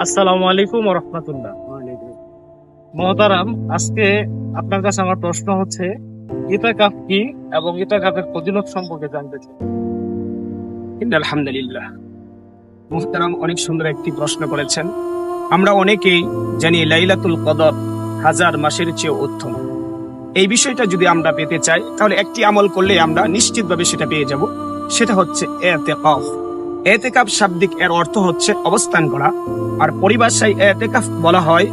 আসসালামু আলাইকুম রহমতুল্লাহ। মহতারাম, আজকে আপনার কাছে আমার প্রশ্ন হচ্ছে ইতাকাফ কি এবং ইতাকাফের ফজিলত সম্পর্কে জানতে চাই। আলহামদুলিল্লাহ। মুহতারাম অনেক সুন্দর একটি প্রশ্ন করেছেন। আমরা অনেকেই জানি লাইলাতুল কদর হাজার মাসের চেয়ে উত্তম। এই বিষয়টা যদি আমরা পেতে চাই, তাহলে একটি আমল করলে আমরা নিশ্চিতভাবে সেটা পেয়ে যাব। সেটা হচ্ছে এতেকাফ। এতেকাফ শাব্দিক এর অর্থ হচ্ছে অবস্থান করা। আর পরিভাষায় এতেকাফ বলা হয়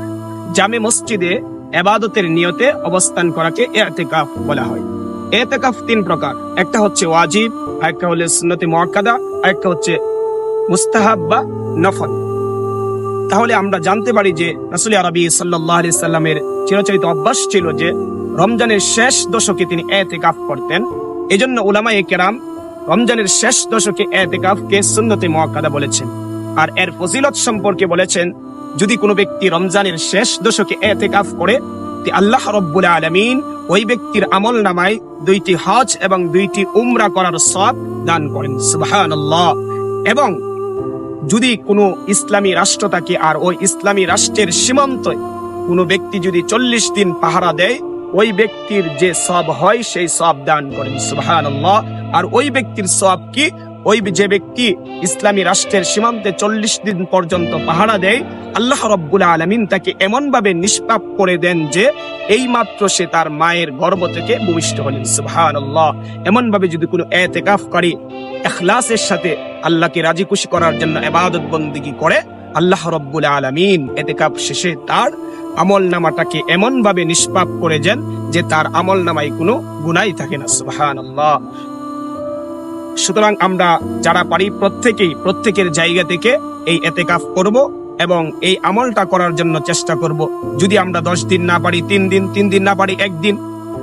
জামে মসজিদে এবাদতের নিয়তে অবস্থান করাকে এতেকাফ বলা হয়। এতেকাফ তিন প্রকার, একটা হচ্ছে ওয়াজিব, আরেকটা হচ্ছে সুন্নতি মুআক্কাদা, আরেকটা হচ্ছে মুস্তাহাব বা নফল। তাহলে আমরা জানতে পারি যে রাসূল আরবি সাল্লাল্লাহু আলাইহি সাল্লামের চিরচরিত অভ্যাস ছিল যে রমজানের শেষ দশকে তিনি এতেকাফ করতেন। এজন্য উলামায়ে কেরাম রমজানের শেষ দশকে এতেকাফকে সুন্নতে মুআক্কাদা বলেছেন। আর এর ফজিলত সম্পর্কে বলেছেন, যদি কোনো ব্যক্তি রমজানের শেষ দশকে এতেকাফ করে আল্লাহ রব্বুল আলামিন ওই ব্যক্তির আমল নামায় দুইটি হজ এবং দুইটি উমরা করার সব দান করেন। সুবহানাল্লাহ। এবং যদি কোনো ইসলামী রাষ্ট্র থাকে আর ওই ইসলামী রাষ্ট্রের সীমান্তে কোনো ব্যক্তি যদি চল্লিশ দিন পাহারা দেয়, ওই ব্যক্তির যে সব হয়, সেই সব দান করেন। সুবহানাল্লাহ। আর ওই ব্যক্তির সব কি? ওই যে ব্যক্তি ইসলামী রাষ্ট্রের সীমান্তে চল্লিশ দিন পর্যন্ত পাহারা দেয়, আল্লাহ রব্বুল আলমিন তাকে এমন ভাবে নিষ্পাপ করে দেন যে এই মাত্র সে তার মায়ের গর্ব থেকে ভূমিষ্ঠ হলেন। সুবহান আল্লাহ এমন ভাবে যদি কোনো এতেকাফকারী এখলাসের সাথে আল্লাহকে রাজি খুশি করার জন্য এবাদত বন্দিগি করে, আল্লাহ রব্বুল আলমিন এতেকাফ শেষে তার আমল নামাটাকে এমন ভাবে নিষ্পাপ করে দেন যে তার আমল নামায় কোনো গুনাই থাকে না। সুবহান আল্লাহ সুতরাং আমরা যারা পারি প্রত্যেকেই প্রত্যেকের জায়গা থেকে এই এতেকাফ করব এবং এই আমলটা করার জন্য চেষ্টা করব। যদি আমরা দশ দিন না পারি, তিন দিন তিন দিন না পারি, একদিন।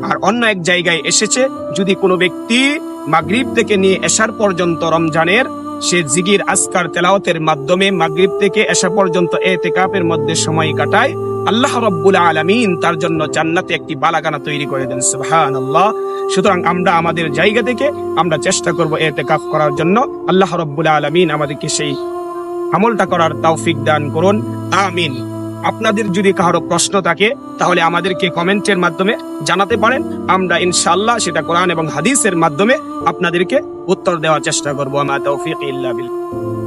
আর অন্য এক জায়গায় এসেছে, যদি কোনো ব্যক্তি মাগরিব থেকে নিয়ে এসার পর্যন্ত রমজানের, সে জিগির আসকার তেলাওতের মাধ্যমে মাগরিব থেকে এসা পর্যন্ত এতেকাফের মধ্যে সময় কাটায় আল্লাহ রব্বুল আলমিন তার জন্য জান্নাতে একটি বালাগানা তৈরি করে দেন সুবহান আল্লাহ সুতরাং আমরা আমাদের জায়গা থেকে আমরা চেষ্টা করব এতেকাফ করার জন্য। আল্লাহ রব্বুল আলমিন আমাদেরকে সেই আমলটা করার তৌফিক দান করুন, আমিন। আপনাদের যদি কারও প্রশ্ন থাকে, তাহলে আমাদেরকে কমেন্টের মাধ্যমে জানাতে পারেন। আমরা ইনশাআল্লাহ সেটা কোরআন এবং হাদিসের মাধ্যমে আপনাদেরকে উত্তর দেওয়ার চেষ্টা করব। আমার তৌফিক ইল্লা বিল্লাহ